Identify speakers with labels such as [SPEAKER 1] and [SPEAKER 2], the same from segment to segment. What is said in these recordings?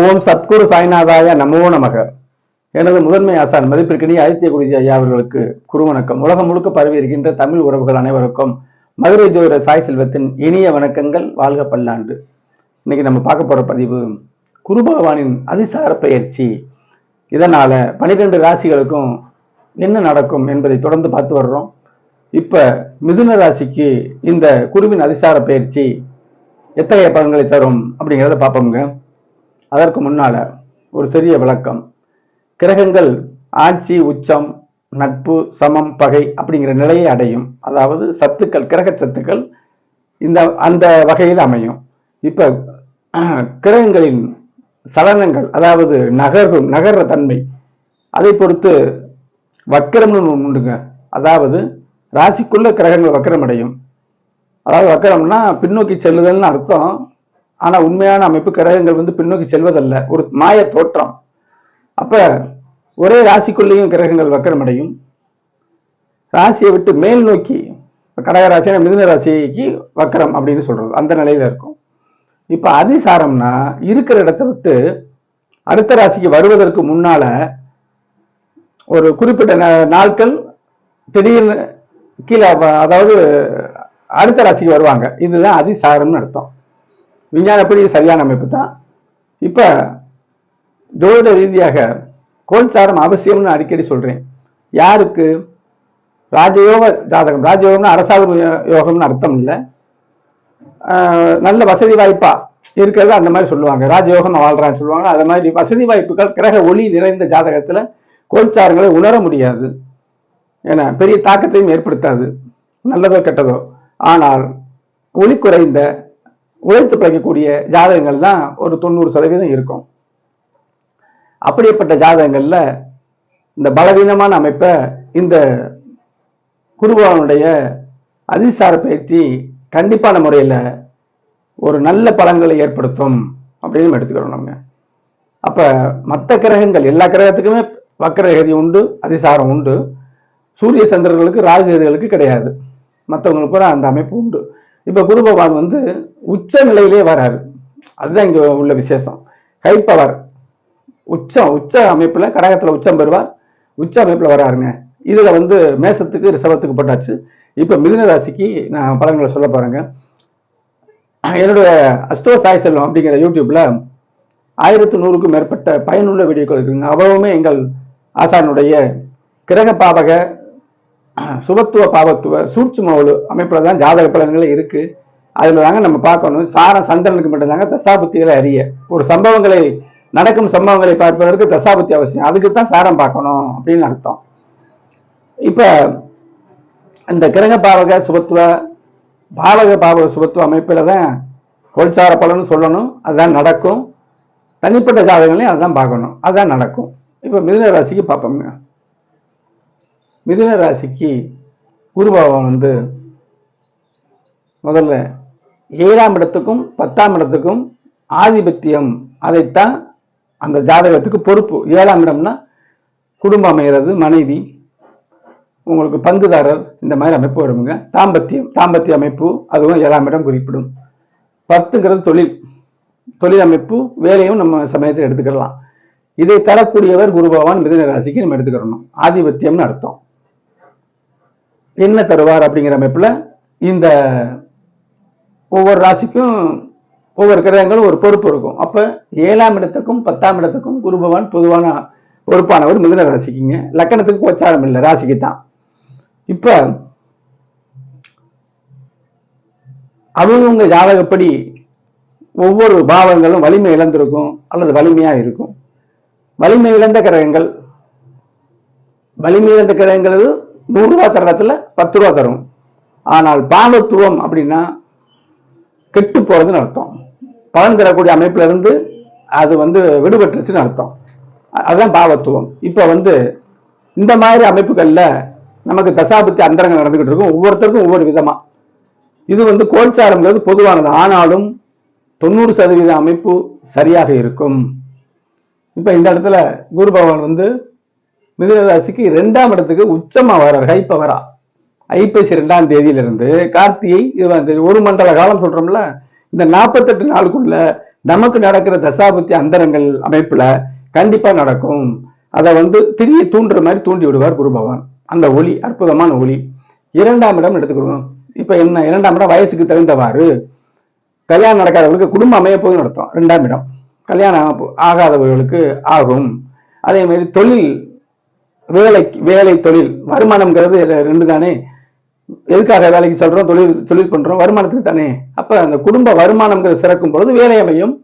[SPEAKER 1] ஓம் சத்குரு சாய்நாதாய நமோ நமக. எனது முதன்மை ஆசான் மதிப்பிற்கினிய ஆதித்ய குருஜி ஐயா அவர்களுக்கு குருவணக்கம். உலகம் முழுக்க பரவி இருக்கின்ற தமிழ் உறவுகள் அனைவருக்கும் மதுரை ஜோதிட சாய் செல்வத்தின் இனிய வணக்கங்கள் வாழ்க பல்லாண்டு. இன்னைக்கு நம்ம பார்க்க போற பதிவு குரு பகவானின் அதிசார பயிற்சி இதனால பனிரெண்டு ராசிகளுக்கும் என்ன நடக்கும் என்பதை தொடர்ந்து பார்த்து வர்றோம். இப்ப மிதுன ராசிக்கு இந்த குருவின் அதிசார பயிற்சி எத்தகைய பலன்களை தரும் அப்படிங்கிறத பார்ப்போங்க அதற்கு முன்னால ஒரு சிறிய விளக்கம். கிரகங்கள் ஆட்சி உச்சம் நட்பு சமம் பகை அப்படிங்கிற நிலையை அடையும். அதாவது சத்துக்கள் கிரக சத்துக்கள் இந்த அந்த வகையில் அமையும். இப்ப கிரகங்களின் சலனங்கள் அதாவது நகர்வு நகர்ற தன்மை அதை பொறுத்து வக்கிரம்னு உண்டுங்க. அதாவது ராசிக்குள்ள கிரகங்கள் வக்கிரம் அடையும். அதாவது வக்கரம்னா பின்னோக்கி செல்லுதல்னு அர்த்தம். ஆனா உண்மையான அமைப்பு கிரகங்கள் வந்து பின்னோக்கி செல்வதல்ல. ஒரு மாய தோற்றம். அப்ப ஒரே ராசிக்குள்ளேயும் கிரகங்கள் வக்கரமடையும். ராசியை விட்டு மேல் நோக்கி கடக ராசி மிதுன ராசிக்கு வக்கரம் அப்படின்னு சொல்றது. அந்த நிலையில இருக்கும். இப்ப அதிசாரம்னா இருக்கிற இடத்த விட்டு அடுத்த ராசிக்கு வருவதற்கு முன்னால ஒரு குறிப்பிட்ட நாட்கள் திடீர்னு கீழே அதாவது அடுத்த ராசிக்கு வருவாங்க. இதுதான் அதிசாரம்னு அர்த்தம். விஞ்ஞானப்படி சரியான அமைப்பு தான் இப்போ ஜோதிட ரீதியாக கோல்சாரம் அவசியம்னு அடிக்கடி சொல்கிறேன் யாருக்கு? ராஜயோக ஜாதகம். ராஜயோகம்னு அரசாங்க யோகம்னு அர்த்தம் இல்லை. நல்ல வசதி வாய்ப்பா இருக்கிறது அந்த மாதிரி சொல்லுவாங்க. ராஜயோகம் வாழ்றான்னு சொல்லுவாங்க. அது மாதிரி வசதி வாய்ப்புகள் கிரக ஒளி நிறைந்த ஜாதகத்தில் கோல்சாரங்களை உணர முடியாது. ஏன்னா பெரிய தாக்கத்தையும் ஏற்படுத்தாது. நல்லதோ கெட்டதோ. ஆனால் ஒளி குறைந்த உழைத்து பிழைக்கக்கூடிய ஜாதகங்கள் தான் ஒரு தொண்ணூறு சதவீதம் இருக்கும். அப்படிப்பட்ட ஜாதகங்களில் இந்த பலவீனமான அமைப்பை இந்த குருபவனுடைய அதிசார பயிற்சி கண்டிப்பான முறையில் ஒரு நல்ல பலன்களை ஏற்படுத்தும் அப்படின்னு எடுத்துக்கிறோம் நம்ம. அப்போ மற்ற கிரகங்கள் எல்லா கிரகத்துக்குமே வக்கரகதி உண்டு அதிசாரம் உண்டு. சூரிய சந்திரர்களுக்கு ராகுகளுக்கு கிடையாது. மற்றவங்களுக்கு பூரா அந்த அமைப்பு உண்டு. இப்போ குரு பகவான் வந்து உச்ச நிலையிலே வராரு. அதுதான் இங்கே உள்ள விசேஷம். ஹை பவர் உச்சம் உச்ச அமைப்பில் கடகத்தில் உச்சம் பெறுவார். உச்ச அமைப்பில் வராருங்க. இதில் வந்து மேசத்துக்கு ரிசவத்துக்கு போட்டாச்சு. இப்போ மிதுனராசிக்கு நான் பலன்களை சொல்ல போறேங்க. என்னுடைய அஸ்டோ சாய் செல்வம் அப்படிங்கிற யூடியூப்பில் ஆயிரத்து நூறுக்கும் மேற்பட்ட பயனுள்ள வீடியோக்கள் இருக்குங்க. அவ்வளவுமே எங்கள் ஆசானுடைய கிரக பாவக சுபத்துவ பாவத்துவ சூட்சுமவலு அமைப்பில் தான் ஜாதக பலன்கள் இருக்குது அதில் தாங்க நம்ம பார்க்கணும். சாரம் சந்திரனுக்கு மட்டும்தாங்க தசாபுத்திகளை அறிய. ஒரு சம்பவங்களை நடக்கும் சம்பவங்களை பார்ப்பதற்கு தசாபுத்தி அவசியம். அதுக்கு தான் சாரம் பார்க்கணும் அப்படின்னு அர்த்தம். இப்ப இந்த கிரக பாவக சுபத்துவ பாவக பாவக சுபத்துவ அமைப்பில் தான் கோல்சார பலன்னு சொல்லணும். அதுதான் நடக்கும். தனிப்பட்ட ஜாதகங்களையும் அதுதான் பார்க்கணும். அதுதான் நடக்கும். இப்போ மிதுன ராசிக்கு பார்ப்போங்க மிதுன ராசிக்கு குருபாவம் வந்து முதல்ல ஏழாம் இடத்துக்கும் பத்தாம் இடத்துக்கும் ஆதிபத்தியம். அதைத்தான் அந்த ஜாதகத்துக்கு பொறுப்பு. ஏழாம் இடம்னா குடும்பம் அமைகிறது மனைவி உங்களுக்கு பங்குதாரர் இந்த மாதிரி அமைப்பு வருங்க. தாம்பத்தியம் தாம்பத்திய அமைப்பு அதுவும் ஏழாம் இடம் குறிப்பிடும். பத்துங்கிறது தொழில். தொழில் அமைப்பு வேலையும் நம்ம சமயத்தில் எடுத்துக்கலாம். இதை தரக்கூடியவர் குரு பகவான் மிதுன ராசிக்கு நம்ம எடுத்துக்கிறணும். ஆதிபத்தியம்னு அர்த்தம். என்ன தருவார் அப்படிங்கிற அமைப்பில் இந்த ஒவ்வொரு ராசிக்கும் ஒவ்வொரு கிரகங்களும் ஒரு பொறுப்பு இருக்கும். அப்போ ஏழாம் இடத்துக்கும் பத்தாம் இடத்துக்கும் குரு பகவான் பொதுவான பொறுப்பானவர் மிதுன ராசிக்குங்க. லக்கணத்துக்கு கோச்சாரம் இல்லை ராசிக்கு தான். இப்போ அவங்கவுங்க ஜாதகப்படி ஒவ்வொரு பாவங்களும் வலிமை இழந்திருக்கும் அல்லது வலிமையாக இருக்கும். வலிமை இழந்த கிரகங்கள் வலிமை இழந்த கிரகங்கிறது நூறுரூவா தரத்தில் தர இடத்துல பத்து ரூபா தரும். ஆனால் பாவத்துவம் அப்படின்னா கெட்டு போகிறதுன்னு அர்த்தம். பலன் தரக்கூடிய அமைப்புல இருந்து அது வந்து விடுபட்டுருச்சுன்னு அர்த்தம். அதுதான் பாவத்துவம். இப்போ வந்து இந்த மாதிரி அமைப்புகளில் நமக்கு தசாபத்தி அந்தரங்கள் நடந்துகிட்டு இருக்கும். ஒவ்வொருத்தருக்கும் ஒவ்வொரு விதமாக இது வந்து கோல்சாரம்ங்கிறது பொதுவானது. ஆனாலும் தொண்ணூறு சதவீத அமைப்பு சரியாக இருக்கும். இப்போ இந்த இடத்துல குரு பகவான் வந்து மிதுன ராசிக்கு ரெண்டாம் இடத்துக்கு உச்சமாக வர்றார். ஹைப்பவரா ஐப்பசி ரெண்டாம் தேதியிலிருந்து கார்த்திகை ஒரு மண்டல காலம் சொல்றோம்ல இந்த நாற்பத்தெட்டு நாளுக்குள்ள நமக்கு நடக்கிற தசாபத்தி அந்தரங்கள் அமைப்புல கண்டிப்பா நடக்கும். அதை வந்து திரும்பி தூண்டுற மாதிரி தூண்டி விடுவார் குரு பகவான். அந்த ஒளி அற்புதமான ஒளி இரண்டாம் இடம் எடுத்துக்கிறோம் இப்ப என்ன இரண்டாம் இடம் வயசுக்கு தகுந்தவாறு. கல்யாணம் நடக்காதவர்களுக்கு குடும்பம் அமைய போது நடத்தும் ரெண்டாம் இடம். கல்யாணம் ஆகாதவர்களுக்கு ஆகும். அதே மாதிரி தொழில் வேலை வேலை தொழில். வருமானம்ங்கிறது ரெண்டு தானே எதுக்காக வேலைக்கு சொல்றோம் தொழில் தொழில் பண்றோம் வருமானத்துக்கு தானே? அப்ப அந்த குடும்ப வருமானம்ங்கிறது சிறக்கும் பொழுது வேலை அமையும்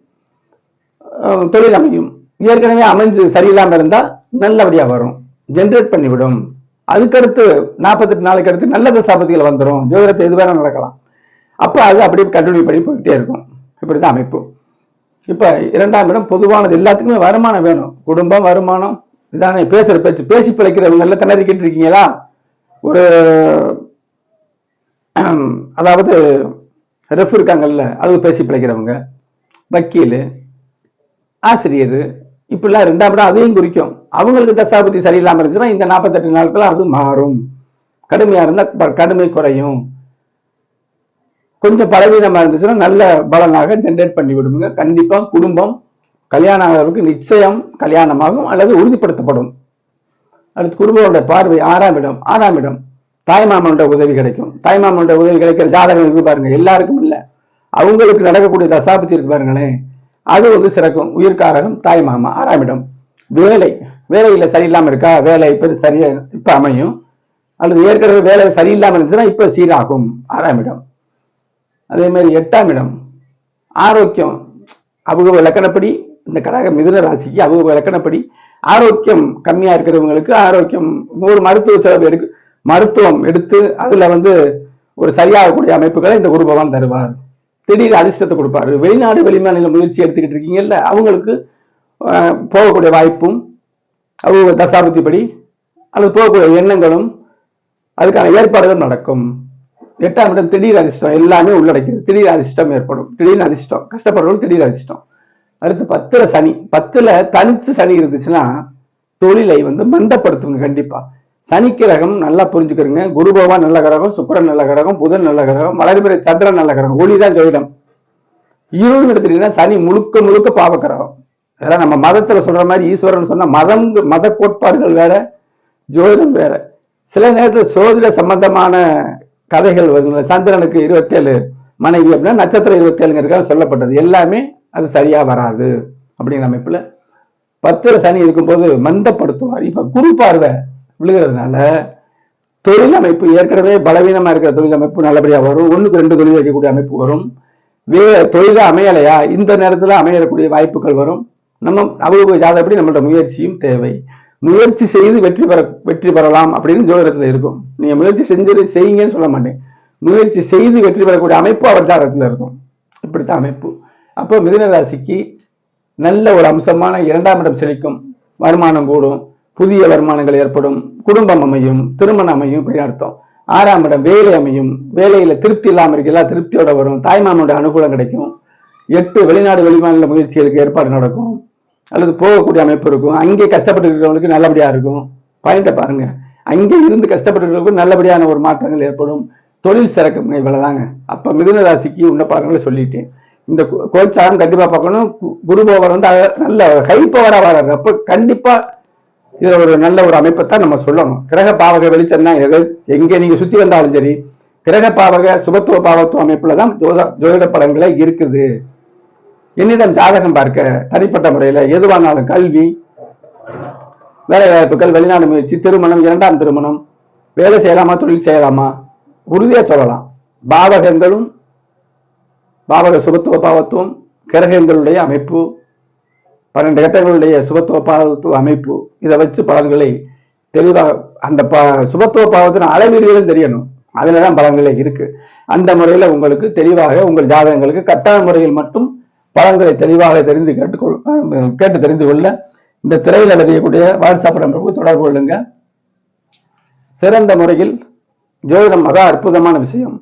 [SPEAKER 1] தொழில் அமையும். ஏற்கனவே அமைஞ்சு சரியில்லாமல் இருந்தா நல்லபடியா வரும். ஜென்ரேட் பண்ணிவிடும். அதுக்கடுத்து நாற்பத்தெட்டு நாளைக்கு அடுத்து நல்ல தசாபதிகள் வந்துடும் ஜோதிடத்தை எது வேணாலும் நடக்கலாம். அப்போ அது அப்படியே கண்டினியூ பண்ணி போய்கிட்டே இருக்கும். இப்படிதான் அமைப்பு. இப்போ இரண்டாம் இடம் பொதுவானது எல்லாத்துக்குமே வருமானம் வேணும். குடும்பம் வருமானம் இதானே பேசுகிற பேச்சு. பேசி பிழைக்கிறவங்க எல்லாம் திணறிக்கிட்டு இருக்கீங்களா? ஒரு அதாவது ரெஃப் இருக்காங்கல்ல அது பேசி பிழைக்கிறவங்க வக்கீல் ஆசிரியர் இப்படிலாம் ரெண்டாம் இடம் அதையும் குறிக்கும். அவங்களுக்கு தசாபதி சரியில்லாமல் இருந்துச்சுன்னா இந்த நாற்பத்தெட்டு நாட்கள் அது மாறும். கடுமையாக இருந்தால் ப- கடுமை குறையும். கொஞ்சம் பலவீனமாக இருந்துச்சுன்னா நல்ல பலனாக ஜென்ரேட் பண்ணி விடுங்க கண்டிப்பாக குடும்பம் கல்யாணம் ஆகிறவருக்கு நிச்சயம் கல்யாணமாகும் அல்லது உறுதிப்படுத்தப்படும். அடுத்து குடும்பத்தோட பார்வை ஆறாம் இடம் ஆறாம் இடம். தாய்மாமனோட உதவி கிடைக்கும். தாய்மாமனோட உதவி கிடைக்கிற ஜாதகம் இருக்கு பாருங்க. எல்லாருக்கும் இல்லை. அவங்களுக்கு நடக்கக்கூடிய தசாபத்தி இருக்கு பாருங்களேன் அது வந்து சிறக்கும். உயிர்காரகம் தாய்மாமா ஆறாம் இடம் வேலை. வேலையில் சரியில்லாமல் இருக்கா? வேலை இப்போ சரியா இப்போ அமையும். அல்லது ஏற்கனவே வேலை சரியில்லாமல் இருந்துச்சுன்னா இப்போ சீராகும். ஆறாம் இடம் அதே மாதிரி எட்டாம் இடம் ஆரோக்கியம். அவங்க இலக்கணப்படி இந்த கடக மிதுன ராசிக்கு அவங்க இலக்கணப்படி ஆரோக்கியம் கம்மியா இருக்கிறவங்களுக்கு ஆரோக்கியம் ஒரு மருத்துவ செலவு எடுக்க மருத்துவம் எடுத்து அதுல வந்து ஒரு சரியாகக்கூடிய அமைப்புகளை இந்த குரு பகவான் தருவார். திடீர் அதிர்ஷ்டத்தை கொடுப்பாரு. வெளிநாடு வெளிமாநில முயற்சி எடுத்துக்கிட்டு இருக்கீங்கல்ல அவங்களுக்கு போகக்கூடிய வாய்ப்பும் அவங்க தசாபுத்தி படி அல்லது போகக்கூடிய எண்ணங்களும் அதுக்கான ஏற்பாடுகள் நடக்கும். எட்டாம் இடம் திடீர் அதிர்ஷ்டம் எல்லாமே உள்ளடக்கியது. திடீர் அதிர்ஷ்டம் ஏற்படும். திடீர் அதிர்ஷ்டம். கஷ்டப்படுறவங்க திடீர் அதிர்ஷ்டம். அடுத்து பத்துல சனி. பத்துல தனிச்சு சனி இருந்துச்சுன்னா தொழிலை வந்து மந்தப்படுத்துங்க கண்டிப்பா. சனி கிரகம் நல்லா புரிஞ்சுக்கிறங்க. குரு பகவான் நல்ல கிரகம் சுக்கரன் நல்ல கிரகம் புதன் நல்ல கிரகம் வளர்பிறை சந்திரன் நல்ல கிரகம். ஒளிதான் ஜோதிடம். இருள் எடுத்துட்டீங்கன்னா சனி முழுக்க முழுக்க பாவ கிரகம். அதெல்லாம் நம்ம மதத்துல சொல்ற மாதிரி ஈஸ்வரன் சொன்ன மதம் மத கோட்பாடுகள் வேற ஜோதிடம் வேற. சில நேரத்துல சோதிட சம்பந்தமான கதைகள் வருதுல்ல சந்திரனுக்கு இருபத்தேழு மனைவி அப்படின்னா நட்சத்திரம் இருபத்தேழுங்கிறதுக்காக சொல்லப்பட்டது. எல்லாமே அது சரியா வராது அப்படிங்கிற அமைப்புல பத்துல சனி இருக்கும்போது மந்தப்படுத்துவார். இப்ப குரு பார்வை விழுகிறதுனால தொழில் அமைப்பு ஏற்கனவே பலவீனமா இருக்கிற தொழில் அமைப்பு நல்லபடியா வரும். ஒண்ணுக்கு ரெண்டு தொழில் வைக்கக்கூடிய அமைப்பு வரும். வே தொழில அமையலையா? இந்த நேரத்துல அமையக்கூடிய வாய்ப்புகள் வரும். நம்ம அவ்வளவு ஜாதகப்படி நம்மளோட முயற்சியும் தேவை. முயற்சி செய்து வெற்றி பெற வெற்றி பெறலாம் அப்படின்னு ஜோதிடத்துல இருக்கும். நீங்க முயற்சி செஞ்சு செய்யுங்கன்னு சொல்ல மாட்டேன். முயற்சி செய்து வெற்றி பெறக்கூடிய அமைப்பு அவர் ஜாதகத்துல இருக்கும். இப்படித்தான் அமைப்பு. அப்போ மிதுன ராசிக்கு நல்ல ஒரு அம்சமான இரண்டாம் இடம் செழிக்கும். வருமானம் கூடும். புதிய வருமானங்கள் ஏற்படும் குடும்பம் அமையும் திருமணம் அமையும் இப்படி அர்த்தம். ஆறாம் இடம் வேலை அமையும். வேலையில திருப்தி இல்லாம இருக்குல்ல திருப்தியோட வரும். தாய்மாமனுடைய அனுகூலம் கிடைக்கும். எட்டு வெளிநாடு வெளிமாநில முயற்சிகளுக்கு ஏற்பாடு நடக்கும். அல்லது போகக்கூடிய அமைப்பு இருக்கும். அங்கே கஷ்டப்பட்டு இருக்கிறவங்களுக்கு நல்லபடியா இருக்கும். பாயிண்ட பாருங்க. அங்கே இருந்து கஷ்டப்பட்டு இருக்கிறவங்களுக்கு நல்லபடியான ஒரு மாற்றங்கள் ஏற்படும். தொழில் சிறக்கும். இவ்வளவுதாங்க. அப்ப மிதுன ராசிக்கு உன்ன பலன்களை சொல்லிட்டேன். இந்த கோச்சாரம் கண்டிப்பா பார்க்கணும். கு- குரு பவர் வந்து நல்ல ஹை பவரா வர்றாரு. அப்ப கண்டிப்பா இது ஒரு நல்ல ஒரு அமைப்பைத்தான் நம்ம சொல்லணும். கிரக பாவக வெளிச்சம் தான் எது? எங்க நீங்க சுத்தி வந்தாலும் சரி கிரக பாவக சுபத்துவ பாவத்துவ அமைப்புல தான் ஜோத ஜோதிட பலன்களே இருக்குது. என்னிடம் ஜாதகம் பார்க்க தனிப்பட்ட முறையில எதுவானாலும் கல்வி வேலை வாய்ப்புகள் வெளிநாடு முயற்சி திருமணம் இரண்டாம் திருமணம் வேலை செய்யலாமா தொழில் செய்யலாமா? உறுதியா சொல்லலாம். பாவகங்களும் பாவக சுபத்துவ பாவத்துவம் கிரகங்களுடைய அமைப்பு பன்னெண்டு கட்டங்களுடைய சுபத்துவ பாதத்துவ அமைப்பு. இதை வச்சு பலன்களை தெளிவாக அந்த ப சுபத்துவ பாவத்தின் அளவீடுகளும் தெரியணும். அதில் தான் பலன்களே இருக்கு. அந்த முறையில உங்களுக்கு தெளிவாக உங்கள் ஜாதகங்களுக்கு கட்டாய முறையில் மட்டும் பலன்களை தெளிவாக தெரிந்து கேட்டுக்கொள் கேட்டு தெரிந்து கொள்ள இந்த திரையில் அறியக்கூடிய வாட்ஸ்அப் நம்பருக்கு தொடர்பு கொள்ளுங்க. சிறந்த முறையில் ஜோதிடம் மகா அற்புதமான விஷயம்.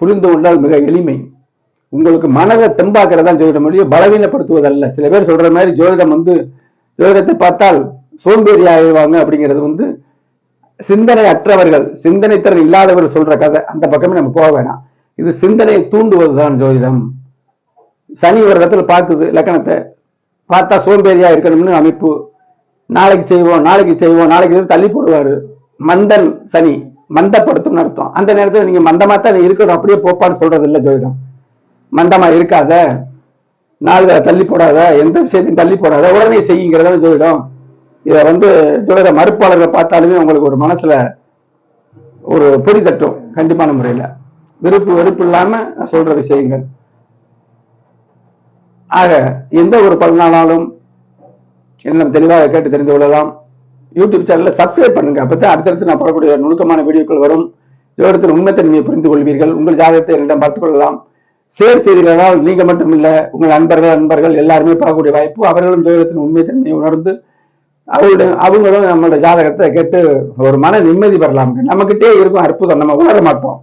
[SPEAKER 1] புரிந்து கொண்டால் மிக எளிமை. உங்களுக்கு மனதை தெம்பாக்குறதா ஜோதிடம் மொழியை பலவீனப்படுத்துவதல்ல. சில பேர் சொல்ற மாதிரி ஜோதிடம் வந்து ஜோதிடத்தை பார்த்தால் சோம்பேறி ஆயிடுவாங்க அப்படிங்கிறது வந்து சிந்தனை அற்றவர்கள் சிந்தனை திறன் இல்லாதவர் சொல்ற கதை. அந்த பக்கமே நம்ம போக வேணாம். இது சிந்தனையை தூண்டுவதுதான் ஜோதிடம். சனி ஒரு இடத்துல பார்க்குது லக்கணத்தை பார்த்தா சோம்பேறியா இருக்கணும்னு அமைப்பு. நாளைக்கு செய்வோம் நாளைக்கு செய்வோம் நாளைக்கு தள்ளி போடுவாரு. மந்தன் சனி மந்தப்படுத்தும்னு அர்த்தம். அந்த நேரத்தில் நீங்க மந்தமா தான் இருக்கணும் அப்படியே போப்பான்னு சொல்றது இல்லை ஜோதிடம். மந்தமா இருக்காத. நாள் தள்ளி போடாத. எந்த விஷயத்தையும் தள்ளி போடாத. உடனே செய்யுங்கிறத ஜோதிடம் இதை வந்து ஜோதிட மறுப்பாளர்களை பார்த்தாலுமே உங்களுக்கு ஒரு மனசுல ஒரு பொடி தட்டும் கண்டிப்பான முறையில. விருப்பு வெறுப்பு இல்லாம நான் சொல்ற விஷயங்கள் ஆக எந்த ஒரு பதினாலாலும் என்ன தெளிவாக கேட்டு தெரிந்து கொள்ளலாம். யூடியூப் சேனல்ல சப்ஸ்கிரைப் பண்ணுங்க. அப்பதான் அடுத்தடுத்து நான் போடக்கூடிய நுணுக்கமான வீடியோக்கள் வரும். ஜோதிடத்தின் உண்மைத்தன்மையை புரிந்து கொள்வீர்கள். உங்கள் ஜாதகத்தை என்னிடம் பார்த்துக் கொள்ளலாம். சேர் செய்தீர்களால் நீங்க மட்டும் இல்ல உங்கள் நண்பர்கள் நண்பர்கள் எல்லாருமே பார்க்கக்கூடிய வாய்ப்பு அவர்களும் ஜோதிடத்தின் உண்மைத்தன்மையை உணர்ந்து அவருடைய அவங்களும் நம்மளோட ஜாதகத்தை கேட்டு ஒரு மன நிம்மதி பெறலாம். நம்மகிட்டே இருக்கும் அற்புதம் நம்ம உணர மாட்டோம்.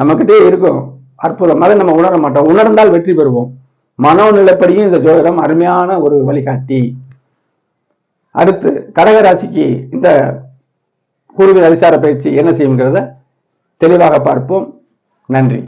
[SPEAKER 1] நம்மகிட்டே இருக்கும் அற்புதம் அதை நம்ம உணர மாட்டோம். உணர்ந்தால் வெற்றி பெறுவோம். மனோநிலைப்படியும் இந்த ஜோதிடம் அருமையான ஒரு வழிகாட்டி. அடுத்து கடகராசிக்கு இந்த குருவின் அதிசார பயிற்சி என்ன செய்யுங்கிறத தெளிவாக பார்ப்போம். நன்றி.